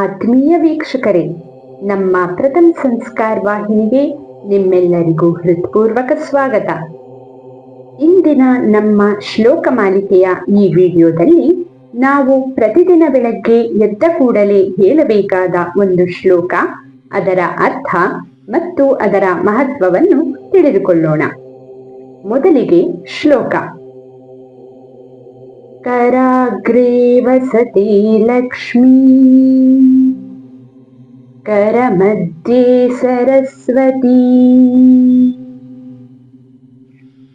ಆತ್ಮೀಯ ವೀಕ್ಷಕರೇ, ನಮ್ಮ ಪ್ರಥಮ ಸಂಸ್ಕಾರ ವಾಹಿನಿಗೆ ನಿಮ್ಮೆಲ್ಲರಿಗೂ ಹೃತ್ಪೂರ್ವಕ ಸ್ವಾಗತ. ಇಂದಿನ ನಮ್ಮ ಶ್ಲೋಕ ಮಾಲಿಕೆಯ ಈ ವಿಡಿಯೋದಲ್ಲಿ ನಾವು ಪ್ರತಿದಿನ ಬೆಳಗ್ಗೆ ಎದ್ದ ಕೂಡಲೇ ಹೇಳಬೇಕಾದ ಒಂದು ಶ್ಲೋಕ, ಅದರ ಅರ್ಥ ಮತ್ತು ಅದರ ಮಹತ್ವವನ್ನು ತಿಳಿದುಕೊಳ್ಳೋಣ. ಮೊದಲಿಗೆ ಶ್ಲೋಕ. कराग्रे वसति लक्ष्मी करमध्ये सरस्वती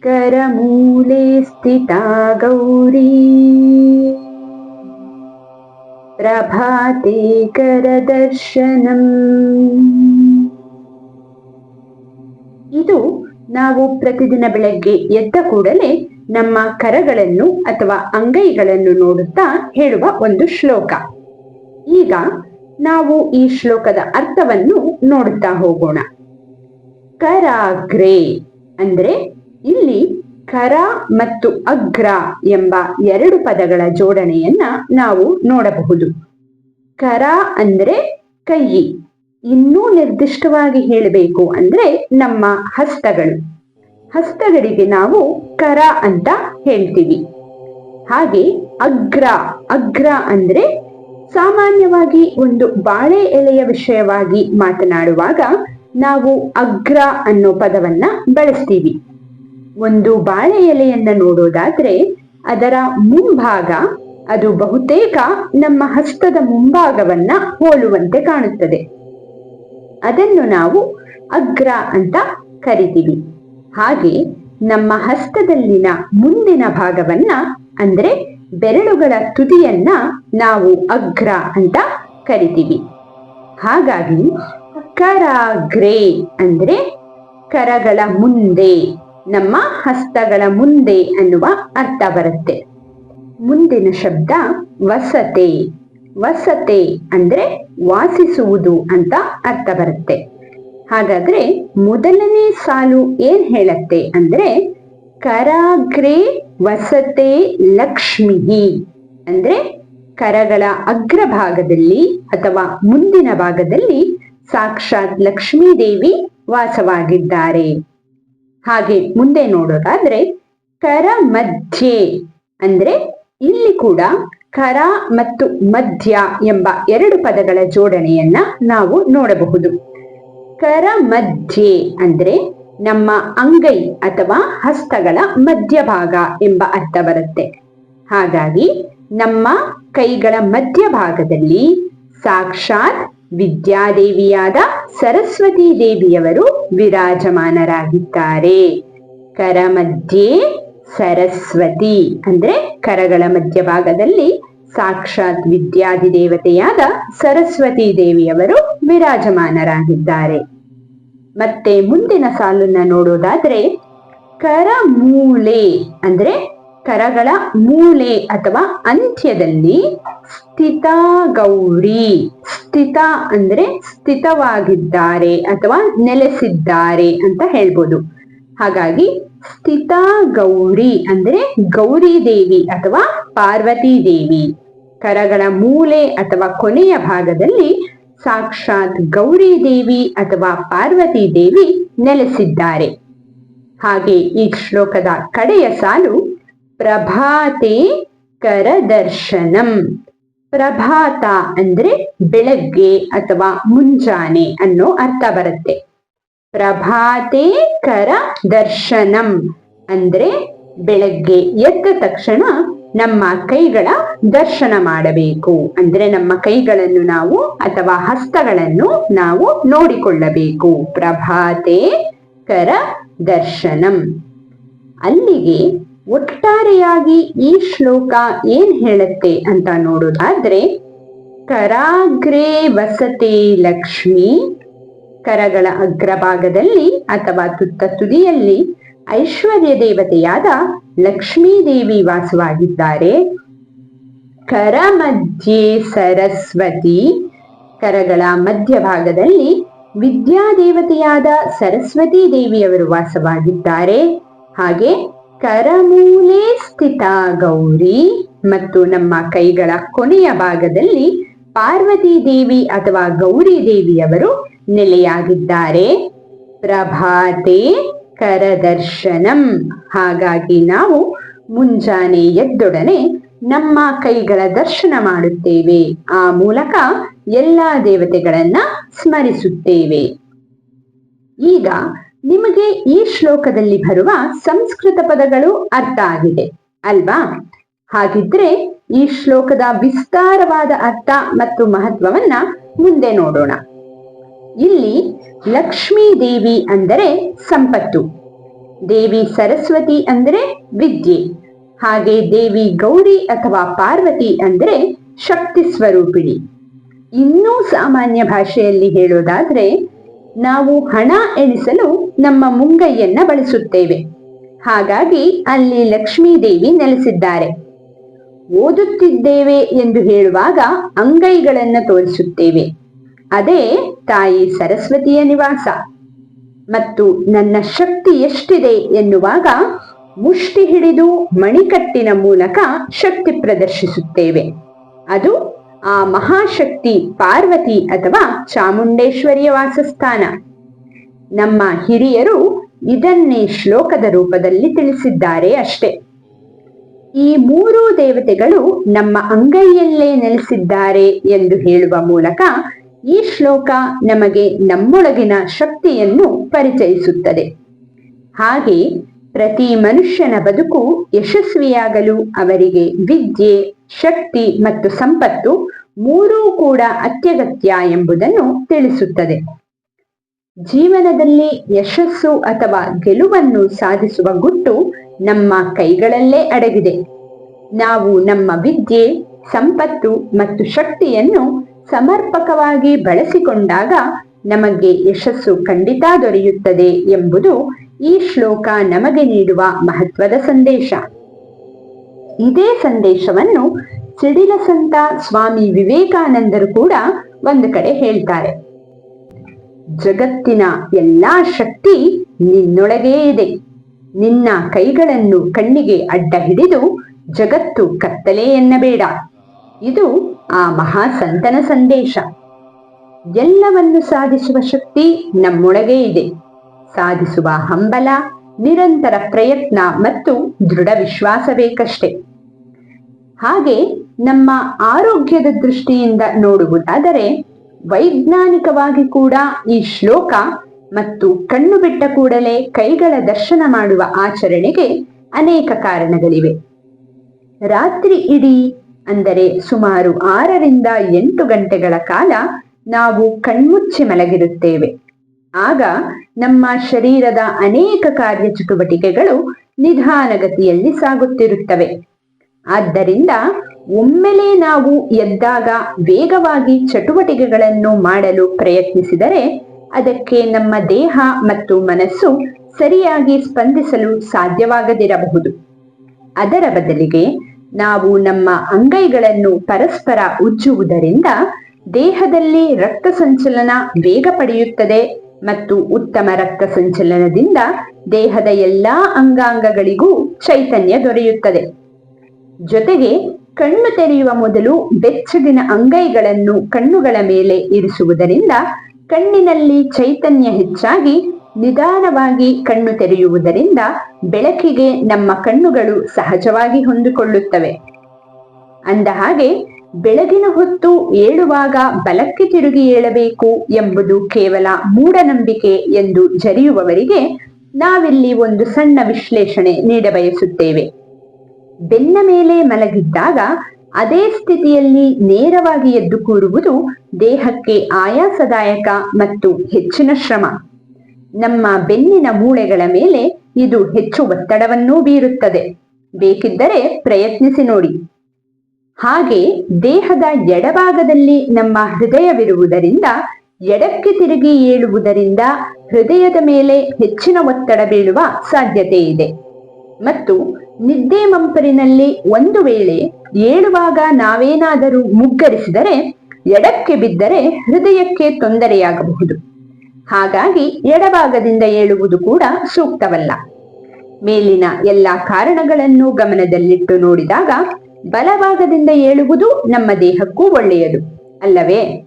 करमूले स्थिता गौरी प्रभाते करदर्शनम् ಇದು ನಾವು ಪ್ರತಿದಿನ ಬೆಳಗ್ಗೆ ಎದ್ದ ಕೂಡಲೇ ನಮ್ಮ ಕರಗಳನ್ನು ಅಥವಾ ಅಂಗೈಗಳನ್ನು ನೋಡುತ್ತಾ ಹೇಳುವ ಒಂದು ಶ್ಲೋಕ. ಈಗ ನಾವು ಈ ಶ್ಲೋಕದ ಅರ್ಥವನ್ನು ನೋಡುತ್ತಾ ಹೋಗೋಣ. ಕರಾಗ್ರೆ ಅಂದ್ರೆ ಇಲ್ಲಿ ಕರ ಮತ್ತು ಅಗ್ರ ಎಂಬ ಎರಡು ಪದಗಳ ಜೋಡಣೆಯನ್ನ ನಾವು ನೋಡಬಹುದು. ಕರ ಅಂದ್ರೆ ಕೈ. ಇನ್ನೂ ನಿರ್ದಿಷ್ಟವಾಗಿ ಹೇಳಬೇಕು ಅಂದ್ರೆ ನಮ್ಮ ಹಸ್ತಗಳು. ಹಸ್ತಗಳಿಗೆ ನಾವು ಕರ ಅಂತ ಹೇಳ್ತೀವಿ. ಹಾಗೆ ಅಗ್ರ ಅಗ್ರ ಅಂದ್ರೆ ಸಾಮಾನ್ಯವಾಗಿ ಒಂದು ಬಾಳೆ ಎಲೆಯ ವಿಷಯವಾಗಿ ಮಾತನಾಡುವಾಗ ನಾವು ಅಗ್ರ ಅನ್ನೋ ಪದವನ್ನ ಬಳಸ್ತೀವಿ. ಒಂದು ಬಾಳೆ ಎಲೆಯನ್ನ ನೋಡೋದಾದ್ರೆ ಅದರ ಮುಂಭಾಗ, ಅದು ಬಹುತೇಕ ನಮ್ಮ ಹಸ್ತದ ಮುಂಭಾಗವನ್ನ ಹೋಲುವಂತೆ ಕಾಣುತ್ತದೆ. ಅದನ್ನು ನಾವು ಅಗ್ರ ಅಂತ ಕರಿತೀವಿ. ಹಾಗೆ ನಮ್ಮ ಹಸ್ತದಲ್ಲಿನ ಮುಂದಿನ ಭಾಗವನ್ನ, ಅಂದ್ರೆ ಬೆರಳುಗಳ ತುದಿಯನ್ನ ನಾವು ಅಗ್ರ ಅಂತ ಕರಿತೀವಿ. ಹಾಗಾಗಿ ಕರಾಗ್ರೆ ಅಂದ್ರೆ ಕರಗಳ ಮುಂದೆ, ನಮ್ಮ ಹಸ್ತಗಳ ಮುಂದೆ ಅನ್ನುವ ಅರ್ಥ ಬರುತ್ತೆ. ಮುಂದಿನ ಶಬ್ದ ವಸತೆ. ವಸತೆ ಅಂದ್ರೆ ವಾಸಿಸುವುದು ಅಂತ ಅರ್ಥ ಬರುತ್ತೆ. ಹಾಗಾದ್ರೆ ಮೊದಲನೇ ಸಾಲು ಏನ್ ಹೇಳತ್ತೆ ಅಂದ್ರೆ, ಕರಾಗ್ರೆ ವಸತೆ ಲಕ್ಷ್ಮಿ ಅಂದ್ರೆ ಕರಗಳ ಅಗ್ರಭಾಗದಲ್ಲಿ ಅಥವಾ ಮುಂದಿನ ಭಾಗದಲ್ಲಿ ಸಾಕ್ಷಾತ್ ಲಕ್ಷ್ಮೀ ದೇವಿ ವಾಸವಾಗಿದ್ದಾರೆ. ಹಾಗೆ ಮುಂದೆ ನೋಡೋದಾದ್ರೆ, ಕರ ಮಧ್ಯೆ ಅಂದ್ರೆ ಇಲ್ಲಿ ಕೂಡ ಕರ ಮತ್ತು ಮಧ್ಯ ಎಂಬ ಎರಡು ಪದಗಳ ಜೋಡಣೆಯನ್ನ ನಾವು ನೋಡಬಹುದು. ಕರ ಮಧ್ಯೆ ಅಂದ್ರೆ ನಮ್ಮ ಅಂಗೈ ಅಥವಾ ಹಸ್ತಗಳ ಮಧ್ಯಭಾಗ ಎಂಬ ಅರ್ಥ ಬರುತ್ತೆ. ಹಾಗಾಗಿ ನಮ್ಮ ಕೈಗಳ ಮಧ್ಯಭಾಗದಲ್ಲಿ ಸಾಕ್ಷಾತ್ ವಿದ್ಯಾದೇವಿಯಾದ ಸರಸ್ವತಿ ದೇವಿಯವರು ವಿರಾಜಮಾನರಾಗಿದ್ದಾರೆ. ಕರ ಮಧ್ಯೆ ಸರಸ್ವತಿ ಅಂದ್ರೆ ಕರಗಳ ಮಧ್ಯಭಾಗದಲ್ಲಿ ಸಾಕ್ಷಾತ್ ವಿದ್ಯಾದಿ ದೇವತೆಯಾದ ಸರಸ್ವತಿ ದೇವಿಯವರು ವಿರಾಜಮಾನರಾಗಿದ್ದಾರೆ. ಮತ್ತೆ ಮುಂದಿನ ಸಾಲನ್ನ ನೋಡೋದಾದ್ರೆ, ಕರ ಮೂಲೆ ಅಂದ್ರೆ ಕರಗಳ ಮೂಳೆ ಅಥವಾ ಅಂತ್ಯದಲ್ಲಿ ಸ್ಥಿತ ಗೌರಿ, ಸ್ಥಿತ ಅಂದ್ರೆ ಸ್ಥಿತವಾಗಿದ್ದಾರೆ ಅಥವಾ ನೆಲೆಸಿದ್ದಾರೆ ಅಂತ ಹೇಳ್ಬೋದು. ಹಾಗಾಗಿ ಸ್ಥಿತ ಗೌರಿ ಅಂದ್ರೆ ಗೌರಿ ದೇವಿ ಅಥವಾ ಪಾರ್ವತಿ ದೇವಿ ಕರಗಳ ಮೂಲೆ ಅಥವಾ ಕೊನೆಯ ಭಾಗದಲ್ಲಿ ಸಾಕ್ಷಾತ್ ಗೌರಿ ದೇವಿ ಅಥವಾ ಪಾರ್ವತಿ ದೇವಿ ನೆಲೆಸಿದ್ದಾರೆ. ಹಾಗೆ ಈ ಶ್ಲೋಕದ ಕಡೆಯ ಸಾಲು, ಪ್ರಭಾತೆ ಕರದರ್ಶನಂ. ಪ್ರಭಾತ ಅಂದ್ರೆ ಬೆಳಗ್ಗೆ ಅಥವಾ ಮುಂಜಾನೆ ಅನ್ನೋ ಅರ್ಥ ಬರುತ್ತೆ. ಪ್ರಭಾತೆ ಕರ ದರ್ಶನಂ. ಅಂದ್ರೆ ಬೆಳಗ್ಗೆ ಎದ್ದ ತಕ್ಷಣ ನಮ್ಮ ಕೈಗಳ ದರ್ಶನ ಮಾಡಬೇಕು. ಅಂದ್ರೆ ನಮ್ಮ ಕೈಗಳನ್ನು ನಾವು ಅಥವಾ ಹಸ್ತಗಳನ್ನು ನಾವು ನೋಡಿಕೊಳ್ಳಬೇಕು. ಪ್ರಭಾತೆ ಕರ ದರ್ಶನಂ. ಅಲ್ಲಿಗೆ ಒಟ್ಟಾರೆಯಾಗಿ ಈ ಶ್ಲೋಕ ಏನ್ ಹೇಳುತ್ತೆ ಅಂತ ನೋಡೋದಾದ್ರೆ, ಕರಾಗ್ರೆ ವಸತೆ ಲಕ್ಷ್ಮಿ ಕರಗಳ ಅಗ್ರಭಾಗದಲ್ಲಿ ಅಥವಾ ತುತ್ತ ತುದಿಯಲ್ಲಿ ಐಶ್ವರ್ಯ ದೇವತೆಯಾದ ಲಕ್ಷ್ಮೀ ದೇವಿ ವಾಸವಾಗಿದ್ದಾರೆ. ಕರ ಮಧ್ಯೆ ಸರಸ್ವತಿ, ಕರಗಳ ಮಧ್ಯಭಾಗದಲ್ಲಿ ವಿದ್ಯಾದೇವತೆಯಾದ ಸರಸ್ವತಿ ದೇವಿಯವರು ವಾಸವಾಗಿದ್ದಾರೆ. ಹಾಗೆ ಕರಮೂಲೆ ಸ್ಥಿತ ಗೌರಿ ಮತ್ತು ನಮ್ಮ ಕೈಗಳ ಕೊನೆಯ ಭಾಗದಲ್ಲಿ ಪಾರ್ವತಿ ದೇವಿ ಅಥವಾ ಗೌರಿ ದೇವಿಯವರು ನೆಲೆಯಾಗಿದ್ದಾರೆ. ಪ್ರಭಾತೆ ಕರದರ್ಶನಂ. ಹಾಗಾಗಿ ನಾವು ಮುಂಜಾನೆ ಎದ್ದೊಡನೆ ನಮ್ಮ ಕೈಗಳ ದರ್ಶನ ಮಾಡುತ್ತೇವೆ. ಆ ಮೂಲಕ ಎಲ್ಲಾ ದೇವತೆಗಳನ್ನ ಸ್ಮರಿಸುತ್ತೇವೆ. ಈಗ ನಿಮಗೆ ಈ ಶ್ಲೋಕದಲ್ಲಿ ಬರುವ ಸಂಸ್ಕೃತ ಪದಗಳು ಅರ್ಥ ಆಗಿದೆ, ಅಲ್ವಾ? ಹಾಗಿದ್ರೆ ಈ ಶ್ಲೋಕದ ವಿಸ್ತಾರವಾದ ಅರ್ಥ ಮತ್ತು ಮಹತ್ವವನ್ನ ಮುಂದೆ ನೋಡೋಣ. ಇಲ್ಲಿ ಲಕ್ಷ್ಮೀ ದೇವಿ ಅಂದರೆ ಸಂಪತ್ತು. ದೇವಿ ಸರಸ್ವತಿ ಅಂದರೆ ವಿದ್ಯೆ. ಹಾಗೆ ದೇವಿ ಗೌರಿ ಅಥವಾ ಪಾರ್ವತಿ ಅಂದರೆ ಶಕ್ತಿ ಸ್ವರೂಪಿಣಿ. ಇನ್ನೂ ಸಾಮಾನ್ಯ ಭಾಷೆಯಲ್ಲಿ ಹೇಳೋದಾದ್ರೆ, ನಾವು ಹಣ ಎಣಿಸಲು ನಮ್ಮ ಮುಂಗೈಯನ್ನ ಬಳಸುತ್ತೇವೆ. ಹಾಗಾಗಿ ಅಲ್ಲಿ ಲಕ್ಷ್ಮೀ ದೇವಿ ನೆಲೆಸಿದ್ದಾರೆ. ಓದುತ್ತಿದ್ದೇವೆ ಎಂದು ಹೇಳುವಾಗ ಅಂಗೈಗಳನ್ನು ತೋರಿಸುತ್ತೇವೆ. ಅದೇ ತಾಯಿ ಸರಸ್ವತಿಯ ನಿವಾಸ. ಮತ್ತು ನನ್ನ ಶಕ್ತಿ ಎಷ್ಟಿದೆ ಎನ್ನುವಾಗ ಮುಷ್ಟಿ ಹಿಡಿದು ಮಣಿಕಟ್ಟಿನ ಮೂಲಕ ಶಕ್ತಿ ಪ್ರದರ್ಶಿಸುತ್ತೇವೆ. ಅದು ಆ ಮಹಾಶಕ್ತಿ ಪಾರ್ವತಿ ಅಥವಾ ಚಾಮುಂಡೇಶ್ವರಿಯ ವಾಸಸ್ಥಾನ. ನಮ್ಮ ಹಿರಿಯರು ಇದನ್ನೇ ಶ್ಲೋಕದ ರೂಪದಲ್ಲಿ ತಿಳಿಸಿದ್ದಾರೆ ಅಷ್ಟೇ. ಈ ಮೂರು ದೇವತೆಗಳು ನಮ್ಮ ಅಂಗೈಯಲ್ಲೇ ನೆಲೆಸಿದ್ದಾರೆ ಎಂದು ಹೇಳುವ ಮೂಲಕ ಈ ಶ್ಲೋಕ ನಮಗೆ ನಮ್ಮೊಳಗಿನ ಶಕ್ತಿಯನ್ನು ಪರಿಚಯಿಸುತ್ತದೆ. ಹಾಗೆ ಪ್ರತಿ ಮನುಷ್ಯನ ಬದುಕು ಯಶಸ್ವಿಯಾಗಲು ಅವರಿಗೆ ವಿದ್ಯೆ, ಶಕ್ತಿ ಮತ್ತು ಸಂಪತ್ತು ಮೂರೂ ಕೂಡ ಅತ್ಯಗತ್ಯ ಎಂಬುದನ್ನು ತಿಳಿಸುತ್ತದೆ. ಜೀವನದಲ್ಲಿ ಯಶಸ್ಸು ಅಥವಾ ಗೆಲುವನ್ನು ಸಾಧಿಸುವ ಗುಟ್ಟು ನಮ್ಮ ಕೈಗಳಲ್ಲೇ ಅಡಗಿದೆ. ನಾವು ನಮ್ಮ ವಿದ್ಯೆ, ಸಂಪತ್ತು ಮತ್ತು ಶಕ್ತಿಯನ್ನು ಸಮರ್ಪಕವಾಗಿ ಬಳಸಿಕೊಂಡಾಗ ನಮಗೆ ಯಶಸ್ಸು ಖಂಡಿತ ದೊರೆಯುತ್ತದೆ ಎಂಬುದು ಈ ಶ್ಲೋಕ ನಮಗೆ ನೀಡುವ ಮಹತ್ವದ ಸಂದೇಶ. ಇದೇ ಸಂದೇಶವನ್ನು ಸಿಡಿಲ ಸಂತ ಸ್ವಾಮಿ ವಿವೇಕಾನಂದರು ಕೂಡ ಒಂದು ಕಡೆ ಹೇಳ್ತಾರೆ. ಜಗತ್ತಿನ ಎಲ್ಲಾ ಶಕ್ತಿ ನಿನ್ನೊಳಗೇ ಇದೆ. ನಿನ್ನ ಕೈಗಳನ್ನು ಕಣ್ಣಿಗೆ ಅಡ್ಡ ಹಿಡಿದು ಜಗತ್ತು ಕತ್ತಲೆ ಎನ್ನಬೇಡ. ಇದು ಆ ಮಹಾಸಂತನ ಸಂದೇಶ. ಎಲ್ಲವನ್ನು ಸಾಧಿಸುವ ಶಕ್ತಿ ನಮ್ಮೊಳಗೆ ಇದೆ. ಸಾಧಿಸುವ ಹಂಬಲ, ನಿರಂತರ ಪ್ರಯತ್ನ ಮತ್ತು ದೃಢ ವಿಶ್ವಾಸ ಬೇಕಷ್ಟೇ ಹಾಗೆ ನಮ್ಮ ಆರೋಗ್ಯದ ದೃಷ್ಟಿಯಿಂದ ನೋಡುವುದಾದರೆ, ವೈಜ್ಞಾನಿಕವಾಗಿ ಕೂಡ ಈ ಶ್ಲೋಕ ಮತ್ತು ಕಣ್ಣು ಬಿಟ್ಟ ಕೂಡಲೇ ಕೈಗಳ ದರ್ಶನ ಮಾಡುವ ಆಚರಣೆಗೆ ಅನೇಕ ಕಾರಣಗಳಿವೆ. ರಾತ್ರಿ ಇಡೀ ಅಂದರೆ ಸುಮಾರು ಆರರಿಂದ ಎಂಟು ಗಂಟೆಗಳ ಕಾಲ ನಾವು ಕಣ್ಮುಚ್ಚಿ ಮಲಗಿರುತ್ತೇವೆ. ಆಗ ನಮ್ಮ ಶರೀರದ ಅನೇಕ ಕಾರ್ಯ ಚಟುವಟಿಕೆಗಳು ನಿಧಾನಗತಿಯಲ್ಲಿ ಸಾಗುತ್ತಿರುತ್ತವೆ. ಆದ್ದರಿಂದ ಒಮ್ಮೆಲೆ ನಾವು ಎದ್ದಾಗ ವೇಗವಾಗಿ ಚಟುವಟಿಕೆಗಳನ್ನು ಮಾಡಲು ಪ್ರಯತ್ನಿಸಿದರೆ ಅದಕ್ಕೆ ನಮ್ಮ ದೇಹ ಮತ್ತು ಮನಸ್ಸು ಸರಿಯಾಗಿ ಸ್ಪಂದಿಸಲು ಸಾಧ್ಯವಾಗದಿರಬಹುದು. ಅದರ ಬದಲಿಗೆ ನಾವು ನಮ್ಮ ಅಂಗೈಗಳನ್ನು ಪರಸ್ಪರ ಉಜ್ಜುವುದರಿಂದ ದೇಹದಲ್ಲಿ ರಕ್ತ ಸಂಚಲನ ವೇಗ ಪಡೆಯುತ್ತದೆ ಮತ್ತು ಉತ್ತಮ ರಕ್ತ ಸಂಚಲನದಿಂದ ದೇಹದ ಎಲ್ಲಾ ಅಂಗಾಂಗಗಳಿಗೂ ಚೈತನ್ಯ ದೊರೆಯುತ್ತದೆ. ಜೊತೆಗೆ ಕಣ್ಣು ತೆರೆಯುವ ಮೊದಲು ಬೆಚ್ಚಗಿನ ಅಂಗೈಗಳನ್ನು ಕಣ್ಣುಗಳ ಮೇಲೆ ಇರಿಸುವುದರಿಂದ ಕಣ್ಣಿನಲ್ಲಿ ಚೈತನ್ಯ ಹೆಚ್ಚಾಗಿ ನಿಧಾನವಾಗಿ ಕಣ್ಣು ತೆರೆಯುವುದರಿಂದ ಬೆಳಕಿಗೆ ನಮ್ಮ ಕಣ್ಣುಗಳು ಸಹಜವಾಗಿ ಹೊಂದಿಕೊಳ್ಳುತ್ತವೆ. ಅಂದ ಹಾಗೆ ಬೆಳಗಿನ ಹೊತ್ತು ಏಳುವಾಗ ಬಲಕ್ಕೆ ತಿರುಗಿ ಏಳಬೇಕು ಎಂಬುದು ಕೇವಲ ಮೂಢನಂಬಿಕೆ ಎಂದು ಜರಿಯುವವರಿಗೆ ನಾವಿಲ್ಲಿ ಒಂದು ಸಣ್ಣ ವಿಶ್ಲೇಷಣೆ ನೀಡಬಯಸುತ್ತೇವೆ ಬೆನ್ನ ಮೇಲೆ ಮಲಗಿದ್ದಾಗ ಅದೇ ಸ್ಥಿತಿಯಲ್ಲಿ ನೇರವಾಗಿ ಎದ್ದು ಕೂರುವುದು ದೇಹಕ್ಕೆ ಆಯಾಸದಾಯಕ ಮತ್ತು ಹೆಚ್ಚಿನ ಶ್ರಮ. ನಮ್ಮ ಬೆನ್ನಿನ ಮೂಳೆಗಳ ಮೇಲೆ ಇದು ಹೆಚ್ಚು ಒತ್ತಡವನ್ನೂ ಬೀರುತ್ತದೆ. ಬೇಕಿದ್ದರೆ ಪ್ರಯತ್ನಿಸಿ ನೋಡಿ. ಹಾಗೆ ದೇಹದ ಎಡಭಾಗದಲ್ಲಿ ನಮ್ಮ ಹೃದಯವಿರುವುದರಿಂದ, ಎಡಕ್ಕೆ ತಿರುಗಿ ಏಳುವುದರಿಂದ ಹೃದಯದ ಮೇಲೆ ಹೆಚ್ಚಿನ ಒತ್ತಡ ಬೀಳುವ ಸಾಧ್ಯತೆ ಇದೆ. ಮತ್ತು ನಿದ್ದೆ ಮಂಪರಿನಲ್ಲಿ ಒಂದು ವೇಳೆ ಏಳುವಾಗ ನಾವೇನಾದರೂ ಮುಗ್ಗರಿಸಿದರೆ, ಎಡಕ್ಕೆ ಬಿದ್ದರೆ ಹೃದಯಕ್ಕೆ ತೊಂದರೆಯಾಗಬಹುದು. ಹಾಗಾಗಿ ಎಡಭಾಗದಿಂದ ಏಳುವುದು ಕೂಡ ಸೂಕ್ತವಲ್ಲ. ಮೇಲಿನ ಎಲ್ಲಾ ಕಾರಣಗಳನ್ನು ಗಮನದಲ್ಲಿಟ್ಟು ನೋಡಿದಾಗ ಬಲಭಾಗದಿಂದ ಏಳುವುದು ನಮ್ಮ ದೇಹಕ್ಕೂ ಒಳ್ಳೆಯದು. ಅಲ್ಲವೇ?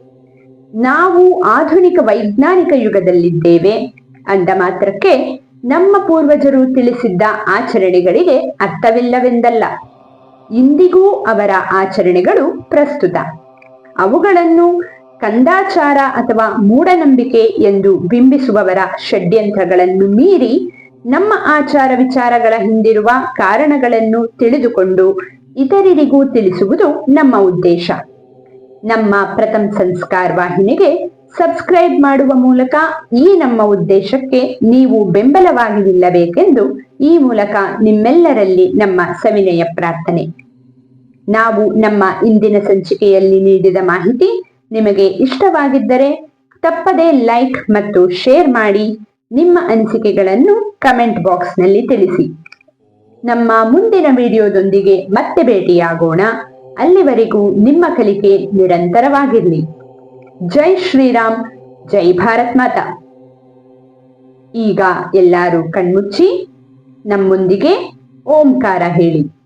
ನಾವು ಆಧುನಿಕ ವೈಜ್ಞಾನಿಕ ಯುಗದಲ್ಲಿದ್ದೇವೆ ಅಂದ ಮಾತ್ರಕ್ಕೆ ನಮ್ಮ ಪೂರ್ವಜರು ತಿಳಿಸಿದ್ದ ಆಚರಣೆಗಳಿಗೆ ಅರ್ಥವಿಲ್ಲವೆಂದಲ್ಲ. ಇಂದಿಗೂ ಅವರ ಆಚರಣೆಗಳು ಪ್ರಸ್ತುತ. ಅವುಗಳನ್ನು ಕಂದಾಚಾರ ಅಥವಾ ಮೂಢನಂಬಿಕೆ ಎಂದು ಬಿಂಬಿಸುವವರ ಷಡ್ಯಂತ್ರಗಳನ್ನು ಮೀರಿ ನಮ್ಮ ಆಚಾರ ವಿಚಾರಗಳ ಹಿಂದಿರುವ ಕಾರಣಗಳನ್ನು ತಿಳಿದುಕೊಂಡು ಇತರರಿಗೂ ತಿಳಿಸುವುದು ನಮ್ಮ ಉದ್ದೇಶ. ನಮ್ಮ ಪ್ರಥಮ ಸಂಸ್ಕಾರ ವಾಹಿನಿಗೆ ಸಬ್ಸ್ಕ್ರೈಬ್ ಮಾಡುವ ಮೂಲಕ ಈ ನಮ್ಮ ಉದ್ದೇಶಕ್ಕೆ ನೀವು ಬೆಂಬಲವಾಗಿ ನಿಲ್ಲಬೇಕೆಂದು ಈ ಮೂಲಕ ನಿಮ್ಮೆಲ್ಲರಲ್ಲಿ ನಮ್ಮ ಸವಿನಯ ಪ್ರಾರ್ಥನೆ. ನಾವು ನಮ್ಮ ಇಂದಿನ ಸಂಚಿಕೆಯಲ್ಲಿ ನೀಡಿದ ಮಾಹಿತಿ ನಿಮಗೆ ಇಷ್ಟವಾಗಿದ್ದರೆ ತಪ್ಪದೆ ಲೈಕ್ ಮತ್ತು ಶೇರ್ ಮಾಡಿ ನಿಮ್ಮ ಅನಿಸಿಕೆಗಳನ್ನು ಕಮೆಂಟ್ ಬಾಕ್ಸ್ನಲ್ಲಿ ತಿಳಿಸಿ. ನಮ್ಮ ಮುಂದಿನ ವಿಡಿಯೋದೊಂದಿಗೆ ಮತ್ತೆ ಭೇಟಿಯಾಗೋಣ. ಅಲ್ಲಿವರೆಗೂ ನಿಮ್ಮ ಕಲಿಕೆ ನಿರಂತರವಾಗಿರಲಿ. ಜೈ ಶ್ರೀರಾಮ್, ಜೈ ಭಾರತ್ ಮಾತಾ. ಈಗ ಎಲ್ಲರೂ ಕಣ್ಮುಚ್ಚಿ, ನಮ್ಮೊಂದಿಗೆ ಓಂಕಾರ ಹೇಳಿ.